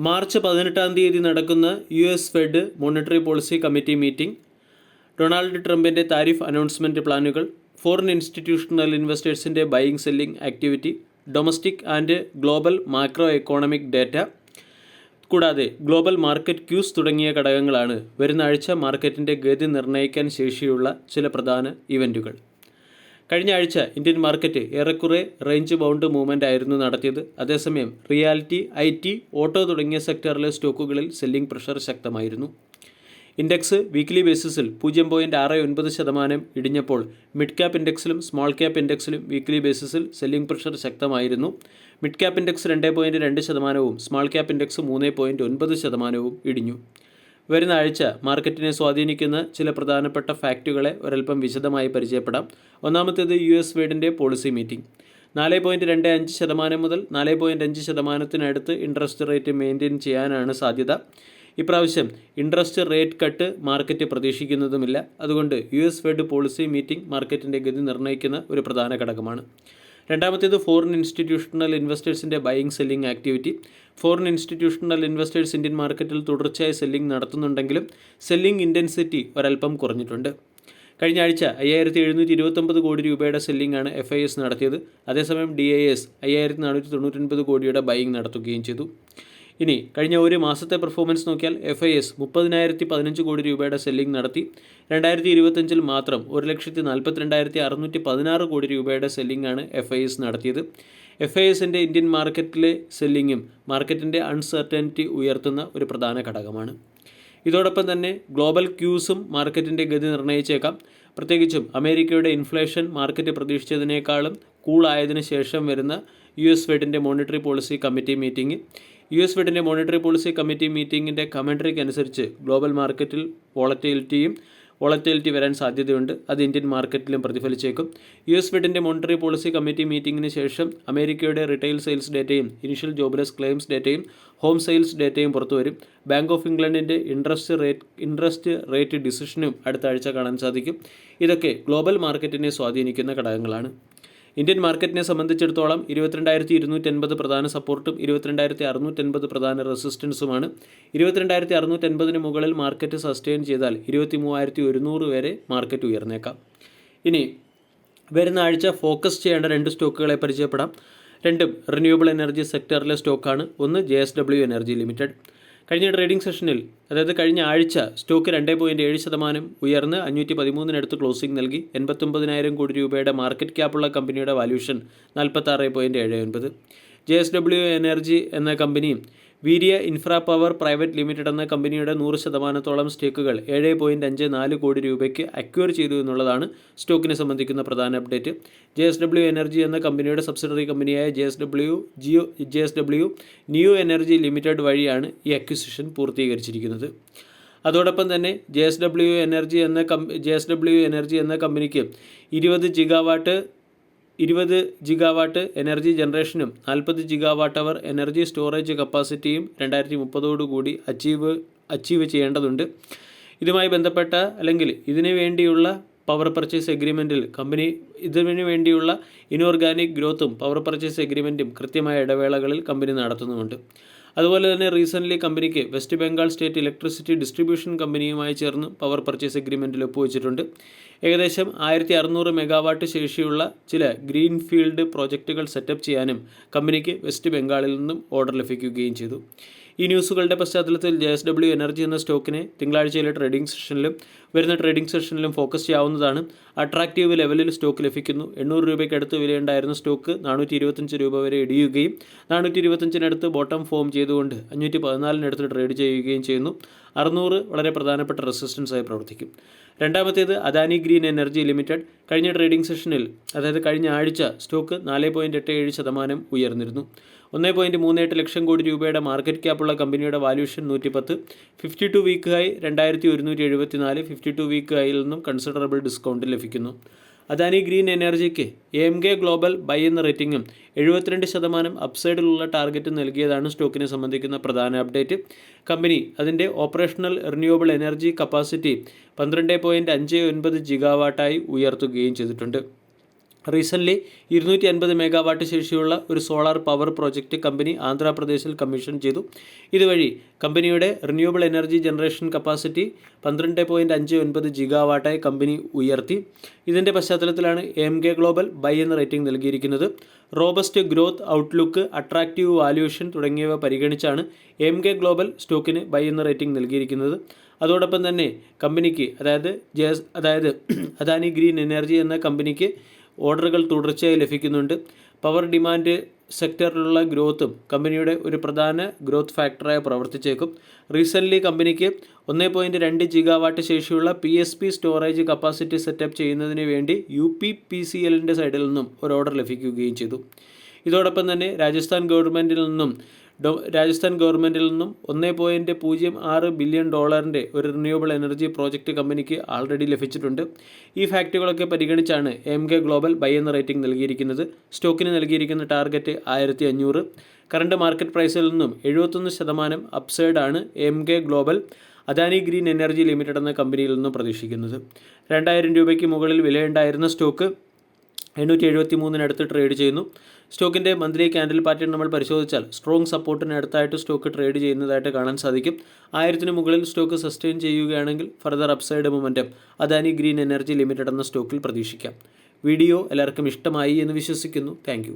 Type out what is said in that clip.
March പതിനെട്ടാം തീയതി നടക്കുന്ന U S Fed monetary policy committee meeting Donald ട്രംപിന്റെ താരിഫ് അനൗൺസ്മെന്റ് പ്ലാനുകൾ foreign institutional ഇൻവെസ്റ്റേഴ്സിന്റെ buying selling activity domestic and global macro economic data കൂടാതെ global market cues തുടങ്ങിയ ഘടകങ്ങളാണ് വരുന്ന ആഴ്ച മാർക്കറ്റിന്റെ ഗതി നിർണയിക്കാൻ ശേഷിയുള്ള ചില പ്രധാന ഇവന്റുകൾ കഴിഞ്ഞ ആഴ്ച ഇന്ത്യൻ മാർക്കറ്റ് ഏറെക്കുറെ റേഞ്ച് ബൗണ്ട് മൂവ്മെന്റ് ആയിരുന്നു നടത്തിയത്. അതേസമയം റിയാലിറ്റി ഐ ടി ഓട്ടോ തുടങ്ങിയ സെക്ടറിലെ സ്റ്റോക്കുകളിൽ സെല്ലിംഗ് പ്രഷർ ശക്തമായിരുന്നു. ഇൻഡെക്സ് വീക്ക്ലി ബേസിസിൽ പൂജ്യം പോയിന്റ് ആറ് ഒൻപത് ശതമാനം ഇടിഞ്ഞപ്പോൾ മിഡ് ക്യാപ്പ് ഇൻഡെക്സിലും സ്മോൾ ക്യാപ്പ് ഇൻഡെക്സിലും വീക്ക്ലി ബേസിസിൽ സെല്ലിംഗ് പ്രഷർ ശക്തമായിരുന്നു. മിഡ് ക്യാപ്പ് ഇൻഡെക്സ് രണ്ട് പോയിന്റ് രണ്ട് ശതമാനവും സ്മോൾ ക്യാപ്പ് ഇൻഡെക്സ് മൂന്ന് പോയിന്റ് ഒൻപത് ശതമാനവും ഇടിഞ്ഞു. വരുന്ന ആഴ്ച മാർക്കറ്റിനെ സ്വാധീനിക്കുന്ന ചില പ്രധാനപ്പെട്ട ഫാക്റ്റുകളെ ഒരൽപ്പം വിശദമായി പരിചയപ്പെടാം. ഒന്നാമത്തേത് യു എസ് ഫെഡിന്റെ പോളിസി മീറ്റിംഗ്. നാല് പോയിന്റ് രണ്ട് അഞ്ച് ശതമാനം മുതൽ നാല് പോയിന്റ് അഞ്ച് ശതമാനത്തിനടുത്ത് ഇൻട്രസ്റ്റ് റേറ്റ് മെയിന്റെയിൻ ചെയ്യാനാണ് സാധ്യത. ഇപ്രാവശ്യം ഇൻട്രസ്റ്റ് റേറ്റ് കട്ട് മാർക്കറ്റ് പ്രതീക്ഷിക്കുന്നതുമില്ല. അതുകൊണ്ട് U S Fed policy meeting മാർക്കറ്റിന്റെ ഗതി നിർണയിക്കുന്ന ഒരു പ്രധാന ഘടകമാണ്. രണ്ടാമത്തേത് foreign institutional ഇൻവെസ്റ്റേഴ്സിന്റെ buying selling activity foreign institutional investors Indian മാർക്കറ്റിൽ തുടർച്ചയായി സെല്ലിംഗ് നടത്തുന്നുണ്ടെങ്കിലും സെല്ലിംഗ് ഇന്റൻസിറ്റി ഒരൽപ്പം കുറഞ്ഞിട്ടുണ്ട്. കഴിഞ്ഞ ആഴ്ച അയ്യായിരത്തി എഴുന്നൂറ്റി ഇരുപത്തൊമ്പത് കോടി രൂപയുടെ സെല്ലിംഗ് ആണ് എഫ് ഐ എസ് നടത്തിയത്. അതേസമയം ഡി ഐ എസ് അയ്യായിരത്തി നാനൂറ്റി തൊണ്ണൂറ്റൊൻപത് കോടിയുടെ ബൈയിങ് നടത്തുകയും ചെയ്തു. ഇനി കഴിഞ്ഞ ഒരു മാസത്തെ പെർഫോമൻസ് നോക്കിയാൽ എഫ് ഐ എസ് മുപ്പതിനായിരത്തി പതിനഞ്ച് കോടി രൂപയുടെ സെല്ലിംഗ് നടത്തി. രണ്ടായിരത്തി ഇരുപത്തഞ്ചിൽ മാത്രം ഒരു ലക്ഷത്തി നാൽപ്പത്തിരണ്ടായിരത്തി അറുന്നൂറ്റി പതിനാറ് കോടി രൂപയുടെ സെല്ലിംഗ് ആണ് എഫ് ഐ എസ് നടത്തിയത്. എഫ് ഐ എസിന്റെ ഇന്ത്യൻ മാർക്കറ്റിലെ സെല്ലിങ്ങും മാർക്കറ്റിന്റെ അൺസർട്ടനിറ്റി ഉയർത്തുന്ന ഒരു പ്രധാന ഘടകമാണ്. ഇതോടൊപ്പം തന്നെ ഗ്ലോബൽ ക്യൂസും മാർക്കറ്റിന്റെ ഗതി നിർണയിച്ചേക്കാം. പ്രത്യേകിച്ചും അമേരിക്കയുടെ ഇൻഫ്ലേഷൻ മാർക്കറ്റ് പ്രതീക്ഷിച്ചതിനേക്കാളും കൂളായതിനു ശേഷം വരുന്ന U S ഫെഡിന്റെ monetary policy committee meeting U S ഫെഡിന്റെ monetary policy committee മീറ്റിംഗിന്റെ കമൻട്രിക്ക് അനുസരിച്ച് ഗ്ലോബൽ മാർക്കറ്റിൽ വോളറ്റിലിറ്റിയും വോളറ്റിലിറ്റി വരാൻ സാധ്യതയുണ്ട്. അത് ഇന്ത്യൻ മാർക്കറ്റിലും പ്രതിഫലിച്ചേക്കും. യു എസ് ഫെഡിന്റെ മോണിറ്ററി പോളിസി കമ്മിറ്റി മീറ്റിംഗിന് ശേഷം അമേരിക്കയുടെ റിട്ടെയിൽ സെയിൽസ് ഡേറ്റയും ഇനിഷ്യൽ ജോബ്ലെസ് ക്ലെയിംസ് ഡേറ്റയും ഹോം സെയിൽസ് ഡേറ്റയും പുറത്തുവരും ബാങ്ക് ഓഫ് ഇംഗ്ലണ്ടിന്റെ ഇൻട്രസ്റ്റ് റേറ്റ് ഇൻട്രസ്റ്റ് റേറ്റ് ഡിസിഷനും അടുത്ത ആഴ്ച കാണാൻ സാധിക്കും. ഇതൊക്കെ ഗ്ലോബൽ മാർക്കറ്റിനെ സ്വാധീനിക്കുന്ന ഘടകങ്ങളാണ്. ഇന്ത്യൻ മാർക്കറ്റിനെ സംബന്ധിച്ചിടത്തോളം ഇരുപത്തിരണ്ടായിരത്തി ഇരുന്നൂറ്റൻപത് പ്രധാന സപ്പോർട്ടും ഇരുപത്തിരണ്ടായിരത്തി അറുന്നൂറ്റൻപത് പ്രധാന റെസിസ്റ്റൻസുമാണ്. ഇരുപത്തിരണ്ടായിരത്തി അറുന്നൂറ്റൻപതിന് മുകളിൽ മാർക്കറ്റ് സസ്റ്റെയിൻ ചെയ്താൽ ഇരുപത്തി മൂവായിരത്തി ഒരുന്നൂറ് വരെ മാർക്കറ്റ് ഉയർന്നേക്കാം. ഇനി വരുന്ന ആഴ്ച ഫോക്കസ് ചെയ്യേണ്ട രണ്ട് സ്റ്റോക്കുകളെ പരിചയപ്പെടാം. രണ്ടും റിന്യൂവബിൾ എനർജി സെക്ടറിലെ സ്റ്റോക്കാണ്. ഒന്ന് J S W energy limited. കഴിഞ്ഞ ട്രേഡിംഗ് സെഷനിൽ അതായത് കഴിഞ്ഞ ആഴ്ച സ്റ്റോക്ക് രണ്ട് പോയിന്റ് ഏഴ് ശതമാനം ഉയർന്ന് അഞ്ഞൂറ്റി പതിമൂന്നിനടുത്ത് ക്ലോസിംഗ് നൽകി. എൺപത്തൊമ്പതിനായിരം കോടി രൂപയുടെ മാർക്കറ്റ് ക്യാപ്പുള്ള കമ്പനിയുടെ വാല്യൂഷൻ നാൽപ്പത്താറ് പോയിന്റ് ഏഴ് ഒൻപത്. ജെ എസ് ഡബ്ല്യു എനർജി എന്ന കമ്പനിയും Veerya infra power private limited എന്ന കമ്പനിയുടെ നൂറ് ശതമാനത്തോളം സ്റ്റേക്കുകൾ ഏഴ് പോയിന്റ് അഞ്ച് നാല് കോടി രൂപയ്ക്ക് അക്വയർ ചെയ്തു എന്നുള്ളതാണ് സ്റ്റോക്കിനെ സംബന്ധിക്കുന്ന പ്രധാന update J S W energy എന്ന കമ്പനിയുടെ സബ്സിഡറി കമ്പനിയായ J S W Jio J S W new energy limited വഴിയാണ് ഈ അക്വിസിഷൻ പൂർത്തീകരിച്ചിരിക്കുന്നത്. അതോടൊപ്പം തന്നെ ജെ എസ് ഡബ്ല്യു എനർജി എന്ന കം ജെ എസ് ഡബ്ല്യു എനർജി എന്ന കമ്പനിക്ക് ഇരുപത് ജിഗാവാട്ട് ഇരുപത് ജിഗാവാട്ട് എനർജി ജനറേഷനും നാൽപ്പത് ജിഗാവാട്ട് അവർ എനർജി സ്റ്റോറേജ് കപ്പാസിറ്റിയും രണ്ടായിരത്തി മുപ്പതോടുകൂടി അച്ചീവ് അച്ചീവ് ചെയ്യേണ്ടതുണ്ട്. ഇതുമായി ബന്ധപ്പെട്ട അല്ലെങ്കിൽ ഇതിനു വേണ്ടിയുള്ള പവർ പർച്ചേസ് എഗ്രിമെന്റിൽ കമ്പനി ഇതിനു വേണ്ടിയുള്ള ഇനോർഗാനിക് ഗ്രോത്തും പവർ പർച്ചേസ് എഗ്രിമെന്റും കൃത്യമായ ഇടവേളകളിൽ കമ്പനി നടത്തുന്നുമുണ്ട്. അതുപോലെ തന്നെ റീസെന്റ്ലി കമ്പനിക്ക് West Bengal state electricity distribution കമ്പനിയുമായി ചേർന്ന് പവർ പർച്ചേസ് എഗ്രിമെന്റിൽ ഒപ്പുവെച്ചിട്ടുണ്ട്. ഏകദേശം ആയിരത്തി അറുന്നൂറ് മെഗാവാട്ട് ശേഷിയുള്ള ചില ഗ്രീൻ ഫീൽഡ് പ്രോജക്റ്റുകൾ സെറ്റപ്പ് ചെയ്യാനും കമ്പനിക്ക് വെസ്റ്റ് ബംഗാളിൽ നിന്നും ഓർഡർ ലഭിക്കുകയും ചെയ്തു. ഈ ന്യൂസുകളുടെ പശ്ചാത്തലത്തിൽ ജെ എസ് ഡബ്ല്യു എനർജി എന്ന സ്റ്റോക്കിനെ തിങ്കളാഴ്ചയിലെ ട്രേഡിംഗ് സെഷനിലും വരുന്ന ട്രേഡിംഗ് സെഷനിലും ഫോക്കസ് ചെയ്യാവുന്നതാണ്. അട്രാക്റ്റീവ് ലെവലിൽ സ്റ്റോക്ക് ലഭിക്കുന്നു. എണ്ണൂറ് രൂപയ്ക്ക് അടുത്ത് വിലയുണ്ടായിരുന്ന സ്റ്റോക്ക് നാനൂറ്റി ഇരുപത്തഞ്ച് രൂപ വരെ ഇടിയുകയും നാനൂറ്റി ഇരുപത്തഞ്ചിനടുത്ത് ബോട്ടം ഫോം ചെയ്തുകൊണ്ട് അഞ്ഞൂറ്റി പതിനാലിനടുത്ത് ട്രേഡ് ചെയ്യുകയും ചെയ്യുന്നു. അറുന്നൂറ് വളരെ പ്രധാനപ്പെട്ട റെസിസ്റ്റൻസായി പ്രവർത്തിക്കും. രണ്ടാമത്തേത് അദാനി ഗ്രീൻ എനർജി ലിമിറ്റഡ് കഴിഞ്ഞ ട്രേഡിംഗ് സെഷനിൽ അതായത് കഴിഞ്ഞ ആഴ്ച സ്റ്റോക്ക് നാല് പോയിന്റ് എട്ട് ഏഴ് ശതമാനം ഉയർന്നിരുന്നു. ഒന്ന് പോയിന്റ് മൂന്ന് എട്ട് ലക്ഷം കോടി രൂപയുടെ മാർക്കറ്റ് ക്യാപ്പുള്ള കമ്പനിയുടെ വാല്യൂഷൻ നൂറ്റിപ്പത്ത് ഫിഫ്റ്റി ടു വീക്ക് ഹൈ രണ്ടായിരത്തി ഒരുന്നൂറ്റി എഴുപത്തി നാല് ഫിഫ്റ്റി ടു വീക്ക് ഹൈയിൽ നിന്നും കൺസിഡറബിൾ ഡിസ്കൗണ്ട് ലഭിക്കുന്നു. അദാനി ഗ്രീൻ എനർജിക്ക് എം കെ ഗ്ലോബൽ ബൈ എന്ന റേറ്റിംഗും എഴുപത്തിരണ്ട് ശതമാനം അപ്സൈഡിലുള്ള ടാർഗറ്റ് നൽകിയതാണ് സ്റ്റോക്കിനെ സംബന്ധിക്കുന്ന പ്രധാന അപ്ഡേറ്റ് കമ്പനി അതിന്റെ ഓപ്പറേഷണൽ റിന്യൂവബിൾ എനർജി കപ്പാസിറ്റി പന്ത്രണ്ട് പോയിന്റ് അഞ്ച് ഒൻപത് ജിഗാവാട്ടായി ഉയർത്തുകയും ചെയ്തിട്ടുണ്ട്. റീസെന്റ്ലി ഇരുന്നൂറ്റി അൻപത് മെഗാവാട്ട് ശേഷിയുള്ള ഒരു സോളാർ പവർ പ്രോജക്റ്റ് കമ്പനി ആന്ധ്രാപ്രദേശിൽ കമ്മീഷൻ ചെയ്തു. ഇതുവഴി കമ്പനിയുടെ റിന്യൂവബിൾ എനർജി ജനറേഷൻ കപ്പാസിറ്റി പന്ത്രണ്ട് പോയിന്റ് അഞ്ച് ഒൻപത് ജിഗാവാട്ടായി കമ്പനി ഉയർത്തി. ഇതിന്റെ പശ്ചാത്തലത്തിലാണ് എം കെ ഗ്ലോബൽ ബൈ എന്ന റേറ്റിംഗ് നൽകിയിരിക്കുന്നത്. Robust growth outlook attractive valuation തുടങ്ങിയവ പരിഗണിച്ചാണ് എം കെ ഗ്ലോബൽ സ്റ്റോക്കിന് ബൈ എന്ന റേറ്റിംഗ് നൽകിയിരിക്കുന്നത്. അതോടൊപ്പം തന്നെ കമ്പനിക്ക് അതായത് ജെ അതായത് അദാനി ഗ്രീൻ എനർജി എന്ന കമ്പനിക്ക് ഓർഡറുകൾ തുടർച്ചയായി ലഭിക്കുന്നുണ്ട്. പവർ ഡിമാൻഡ് സെക്ടറിലുള്ള ഗ്രോത്തും കമ്പനിയുടെ ഒരു പ്രധാന ഗ്രോത്ത് ഫാക്ടറായി പ്രവർത്തിച്ചേക്കും. റീസെന്റ്ലി കമ്പനിക്ക് ഒന്ന് പോയിന്റ് രണ്ട് ജിഗാവാട്ട് ശേഷിയുള്ള P S P storage capacity setup ചെയ്യുന്നതിന് വേണ്ടി യു പി പി സി എല്ലിന്റെ സൈഡിൽ നിന്നും ഒരു ഓർഡർ ലഭിക്കുകയും ചെയ്തു. ഇതോടൊപ്പം തന്നെ രാജസ്ഥാൻ ഗവൺമെന്റിൽ നിന്നും രാജസ്ഥാൻ ഗവൺമെന്റിൽ നിന്നും ഒന്നേ പോയിന്റ് പൂജ്യം ആറ് ബില്യൺ ഡോളറിന്റെ ഒരു റിന്യൂവബിൾ എനർജി പ്രോജക്റ്റ് കമ്പനിക്ക് ആൾറെഡി ലഭിച്ചിട്ടുണ്ട്. ഈ ഫാക്റ്റുകളൊക്കെ പരിഗണിച്ചാണ് എം കെ ഗ്ലോബൽ ബൈ എന്ന റേറ്റിംഗ് നൽകിയിരിക്കുന്നത്. സ്റ്റോക്കിന് നൽകിയിരിക്കുന്ന ടാർഗറ്റ് ആയിരത്തി അഞ്ഞൂറ്. കറണ്ട് മാർക്കറ്റ് പ്രൈസിൽ നിന്നും എഴുപത്തൊന്ന് ശതമാനം അപ്സൈഡാണ് M K global Adani green energy limited എന്ന കമ്പനിയിൽ നിന്നും പ്രതീക്ഷിക്കുന്നത്. രണ്ടായിരം രൂപയ്ക്ക് മുകളിൽ വിലയുണ്ടായിരുന്ന സ്റ്റോക്ക് എണ്ണൂറ്റി എഴുപത്തി മൂന്നിനടുത്ത് ട്രേഡ് ചെയ്യുന്നു സ്റ്റോക്കിന്റെ മന്ത്ലി ക്യാൻഡിൽ പാറ്റേൺ നമ്മൾ പരിശോധിച്ചാൽ സ്ട്രോങ് സപ്പോർട്ടിന് അടുത്തായിട്ട് സ്റ്റോക്ക് ട്രേഡ് ചെയ്യുന്നതായിട്ട് കാണാൻ സാധിക്കും. ആയിരത്തിന് മുകളിൽ സ്റ്റോക്ക് സസ്റ്റെയിൻ ചെയ്യുകയാണെങ്കിൽ further upside momentum Adani green energy limited എന്ന സ്റ്റോക്കിൽ പ്രതീക്ഷിക്കാം. വീഡിയോ എല്ലാവർക്കും ഇഷ്ടമായി എന്ന് വിശ്വസിക്കുന്നു. താങ്ക്